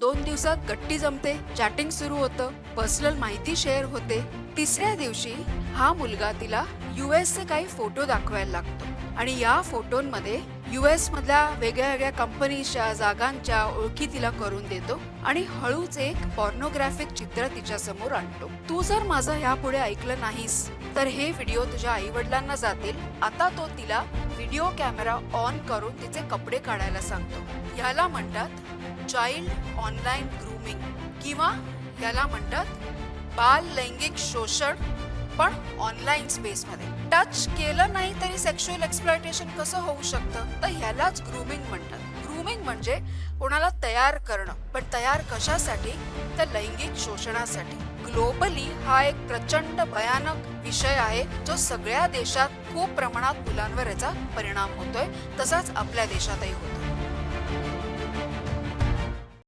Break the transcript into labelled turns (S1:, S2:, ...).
S1: दोन दिवसात गट्टी जमते चॅटिंग सुरू होतं पर्सनल माहिती शेअर होते. तिसऱ्या दिवशी हा मुलगा तिला युएसचे काही फोटो दाखवायला लागतो. आणि या फोटोंमध्ये युएस मधल्या वेगळ्या वेगळ्या कंपनीच्या जागांच्या ओळखी तिला करून देतो आणि हळूच एक पॉर्नोग्राफिक चित्र तिच्या समोर आणतो. तू जर माझं ह्यापुढे ऐकलं नाहीस तर हे व्हिडिओ तुझ्या आई वडिलांना जातील. आता तो तिला व्हिडिओ कॅमेरा ऑन करून तिचे कपडे काढायला सांगतो. ह्याला म्हणतात चाइल्ड ऑनलाईन ग्रूमिंग किंवा ह्याला म्हणतात बाल लैंगिक शोषण पण ऑनलाईन स्पेसमध्ये टच केलं नाही तरी सेक्शुअल एक्सप्लॉयटेशन कसं होऊ शकतं? तर ह्यालाच ग्रूमिंग म्हणतात. ग्रूमिंग म्हणजे कोणाला तयार करणं. पण तयार कशासाठी? तर लैंगिक शोषणासाठी. ग्लोबली हा एक प्रचंड भयानक विषय आहे जो सगळ्या देशात खूप प्रमाणात मुलांवर याचा परिणाम होतोय. तसाच आपल्या देशातही होतो